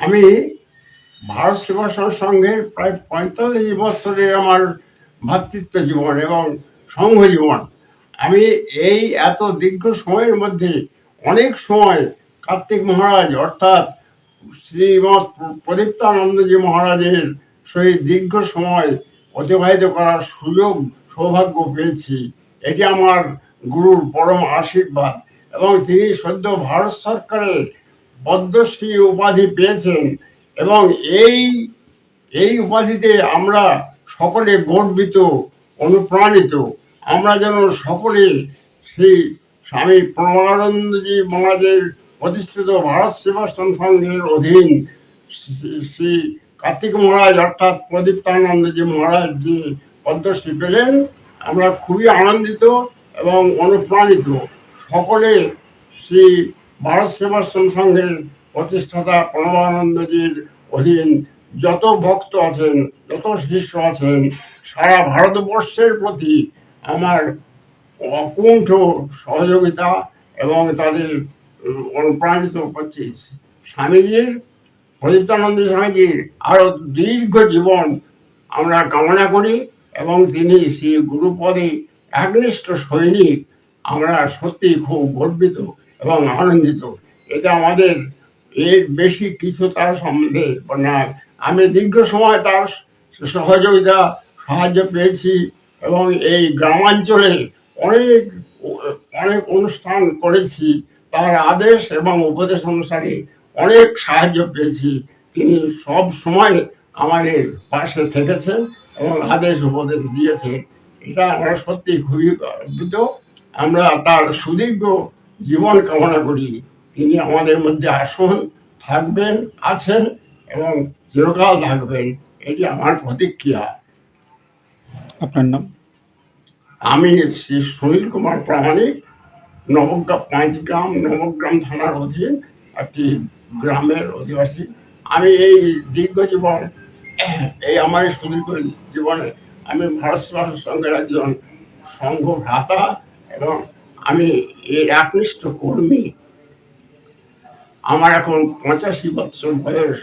আমি ভারত সেবাশ্রম সংঘের প্রায় পঁয়তাল্লিশ বছরের আমার ভাতৃত্ব জীবন এবং সংঘ জীবন। আমি এই এত দীর্ঘ সময়ের মধ্যে অনেক সময় কার্তিক মহারাজ অর্থাৎ শ্রীমৎ প্রদীপ্তানন্দজি মহারাজের সহিত দীর্ঘ সময় অতিবাহিত করার সুযোগ, সৌভাগ্য পেয়েছি। এটি আমার গুরুর পরম আশীর্বাদ এবং তিনি সদ্য ভারত সরকারের পদ্মশ্রী উপাধি পেয়েছেন এবং এই এই উপাধিতে আমরা সকলে গর্বিত, অনুপ্রাণিত। আমরা যেন সকলে শ্রী স্বামী প্রমানন্দজি মহারাজের প্রতিষ্ঠিত ভারত সেবাশ্রম সংঘের অধীন শ্রী- কার্তিক মহারাজ অর্থাৎ প্রদীপ্তানন্দজি মহারাজ যে পদ্মশ্রী পেলেন, আমরা খুবই আনন্দিত এবং অনুপ্রাণিত। সকলে শ্রী ভারত সেবাশ্রম সংঘের প্রতিষ্ঠাতা প্রণবানন্দজির অধীন যত ভক্ত আছেন, যত শিষ্য আছেন, সারা ভারতবর্ষের প্রতি আমার অকুণ্ঠ সহযোগিতা এবং তাদের অনুপ্রাণিত করছি। স্বামীজির প্রদীপ্তানন্দ স্বামীজির আরও দীর্ঘ জীবন আমরা কামনা করি এবং তিনি শ্রী গুরুপদে একনিষ্ঠ সৈনিক। আমরা সত্যি খুব গর্বিত এবং আনন্দিত। এটা আমাদের এর বেশি কিছু তার সম্বন্ধে না আমি দীর্ঘ সময় তার সহযোগিতা, সাহায্য পেয়েছি এবং এই গ্রামাঞ্চলে অনেক অনেক অনুষ্ঠান করেছি। তার আদেশ এবং উপদেশ অনুসারে অনেক সাহায্য পেয়েছি। তিনি সব সময় আমাদের পাশে থেকেছেন এবং আদেশ, উপদেশ দিয়েছেন। এটা আমরা সত্যি খুবই গর্বিত। আমরা তার সুদীর্ঘ জীবন কামনা করি। তিনি আমাদের মধ্যে আসুন থাকবেন আছেন এবং চিরকাল থাকবেন। এটি আমার প্রতিক্রিয়া। আপনার নাম? আমি শ্রী সুনীল কুমার প্রামাণিক নবগ্রাম পাঁচগ্রাম নবগ্রাম থানার অধীন একটি গ্রামের অধিবাসী। আমি এই দীর্ঘ জীবন এই আমার এই সুদীর্ঘ জীবনে আমি ভারত সঙ্গে একজন সংঘ ভ্রাতা এবং আমি এর একনিষ্ঠ কর্মী। আমার এখন পঁচাশি বৎসর বয়স।